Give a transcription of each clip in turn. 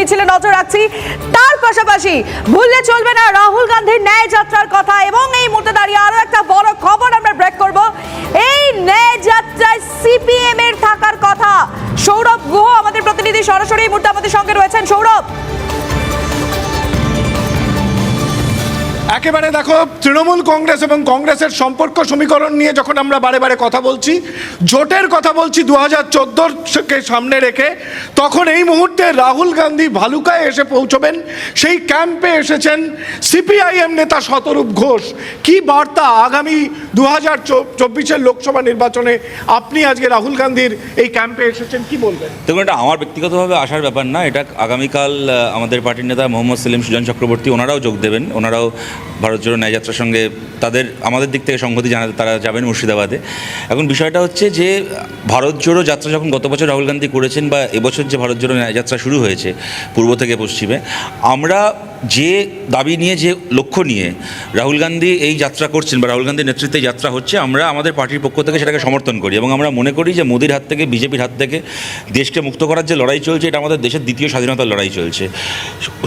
মিছিলে নজর রাখছি। তার পাশাপাশি ভুললে চলবে না রাহুল গান্ধীর ন্যায় যাত্রার কথা এবং এই মুহূর্তে দাঁড়িয়ে আরও একটা বড় খবর আমরা ব্রেক করব। এই ন্যায় যাত্রায় সিপিএম এর থাকার কথা সৌরভ গুহ, আমাদের প্রতিনিধি সরাসরি এই মুহূর্তে আমাদের সঙ্গে রয়েছেন। সৌরভ একেবারে দেখো, তৃণমূল কংগ্রেস এবং কংগ্রেসের সম্পর্ক সমীকরণ নিয়ে যখন আমরা বারে বারে কথা বলছি, জোটের কথা বলছি দু হাজার চোদ্দোর সামনে রেখে, তখন এই মুহূর্তে রাহুল গান্ধী ভালুকায় এসে পৌঁছবেন। সেই ক্যাম্পে এসেছেন সিপিআইএম নেতা শতরূপ ঘোষ। কি বার্তা আগামী দু হাজার চব্বিশের লোকসভা নির্বাচনে আপনি আজকে রাহুল গান্ধীর এই ক্যাম্পে এসেছেন, কি বলবেন? দেখুন, এটা আমার ব্যক্তিগতভাবে আসার ব্যাপার না। এটা আগামীকাল আমাদের পার্টির নেতা মোহাম্মদ সেলিম সুজন চক্রবর্তী, ওনারাও যোগ দেবেন। ওনারাও ভারত জোড়ো ন্যায়যাত্রার সঙ্গে তাদের, আমাদের দিক থেকে সংহতি জানাতে তারা যাবেন মুর্শিদাবাদে। এখন বিষয়টা হচ্ছে যে, ভারত জোড়ো যাত্রা যখন গত বছর রাহুল গান্ধী করেছেন বা এবছর যে ভারত জোড়ো ন্যায়যাত্রা শুরু হয়েছে, পূর্ব থেকে পশ্চিমে, আমরা যে দাবি নিয়ে, যে লক্ষ্য নিয়ে রাহুল গান্ধী এই যাত্রা করছেন বা রাহুল গান্ধীর নেতৃত্বে যাত্রা হচ্ছে, আমরা আমাদের পার্টির পক্ষ থেকে সেটাকে সমর্থন করি এবং আমরা মনে করি যে মোদির হাত থেকে, বিজেপির হাত থেকে দেশকে মুক্ত করার যে লড়াই চলছে, এটা আমাদের দেশের দ্বিতীয় স্বাধীনতার লড়াই চলছে।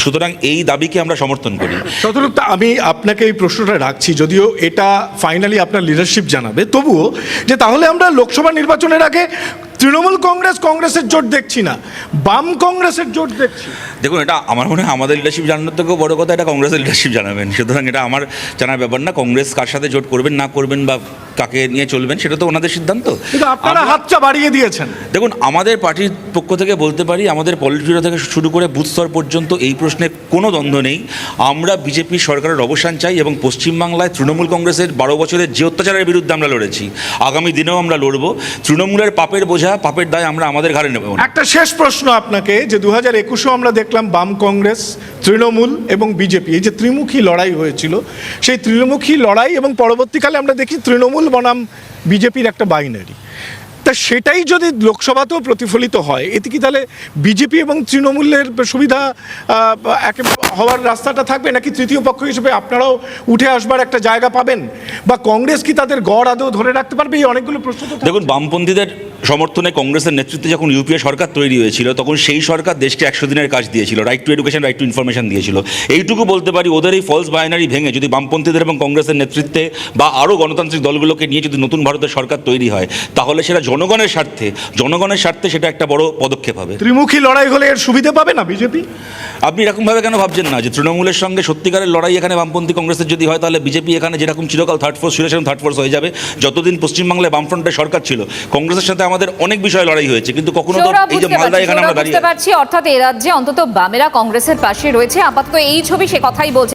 সুতরাং এই দাবিকে আমরা সমর্থন করি। শতরূপ আমি আপনাকে এই প্রশ্নটা রাখছি, যদিও এটা ফাইনালি আপনার লিডারশিপ জানাবে। তবুও যে তাহলে আমরা লোকসভা নির্বাচনের আগে তৃণমূল কংগ্রেস কংগ্রেসের জোট দেখছি না। বাম কংগ্রেসের জোট দেখছি। দেখুন এটা আমার মনে হয় আমাদের লিডারশিপ জানানোর থেকেও বড় কথা এটা কংগ্রেসের লিডারশিপ জানাবেন। সুতরাং এটা আমার জানার ব্যাপার না কংগ্রেস কার সাথে জোট করবেন না করবেন বা কাকে নিয়ে চলবেন সেটা তো ওনাদের সিদ্ধান্ত। আপনারা হাতটা বাড়িয়ে দিয়েছেন। দেখুন আমাদের পার্টির পক্ষ থেকে বলতে পারি আমাদের পলিট থেকে শুরু করে বুথ স্তর পর্যন্ত এই প্রশ্নে কোনো দ্বন্দ্ব নেই। আমরা বিজেপি সরকারের অবসান চাই এবং পশ্চিমবাংলায় তৃণমূল কংগ্রেসের বারো বছরের যে অত্যাচারের বিরুদ্ধে আমরা লড়েছি আগামী দিনেও আমরা লড়বো। তৃণমূলের পাপের বোঝা পাপের দায় আমরা আমাদের ঘাড়ে নেব। একটা শেষ প্রশ্ন আপনাকে, যে দু হাজার একুশেও আমরা দেখলাম বাম কংগ্রেস, তৃণমূল এবং বিজেপি, এই যে ত্রিমুখী লড়াই হয়েছিল, সেই ত্রিমুখী লড়াই এবং পরবর্তীকালে আমরা দেখি তৃণমূল বনাম বিজেপির একটা বাইনারি তা সেটাই যদি লোকসভাতেও প্রতিফলিত হয়, এতে কি তাহলে বিজেপি এবং তৃণমূলের সুবিধা হওয়ার রাস্তাটা থাকবে? নাকি তৃতীয় পক্ষ হিসেবে আপনারাও উঠে আসবার একটা জায়গা পাবেন? বা কংগ্রেস কি তাদের গড় আদৌ ধরে রাখতে পারবে? এই অনেকগুলো প্রশ্ন দেখুন, বামপন্থীদের সমর্থনে কংগ্রেসের নেতৃত্বে যখন ইউপিএ সরকার তৈরি হয়েছিল, তখন সেই সরকার দেশকে একশো দিনের কাজ দিয়েছিল right to education right to information দিয়েছিল। এইটুকু বলতে পারি, ওদের এই ফলস বাইনারি ভেঙে যদি বামপন্থীদের এবং কংগ্রেসের নেতৃত্বে বা আরও গণতান্ত্রিক দলগুলোকে নিয়ে যদি নতুন ভারতের সরকার তৈরি হয়, তাহলে সেটা জনগণের স্বার্থে জনগণের স্বার্থে সেটা একটা বড় পদক্ষেপ হবে। ত্রিমুখী লড়াই হলে এর সুবিধা পাবে না বিজেপি? আপনি এরকমভাবে কেন ভাবছেন না যে তৃণমূলের সঙ্গে সত্যিকারের লড়াই এখানে বামপন্থী কংগ্রেসের যদি হয় তাহলে বিজেপি এখানে যেরকম চিরকাল থার্ড ফোর্স ছিল সেরকম থার্ড ফোর্স হয়ে যাবে। যতদিন পশ্চিমবাংলায় বামফ্রন্টের সরকার ছিল কংগ্রেসের সাথে আমাদের অনেক বিষয়ে লড়াই হয়েছে কিন্তু কখনো তো এই যে মালদা এখানে আমরা দাঁড়িয়ে পারছি অর্থাৎ এ রাজ্যে অন্তত বামেরা কংগ্রেসের পাশে রয়েছে। আপাতত এই ছবি সে কথাই বলছে।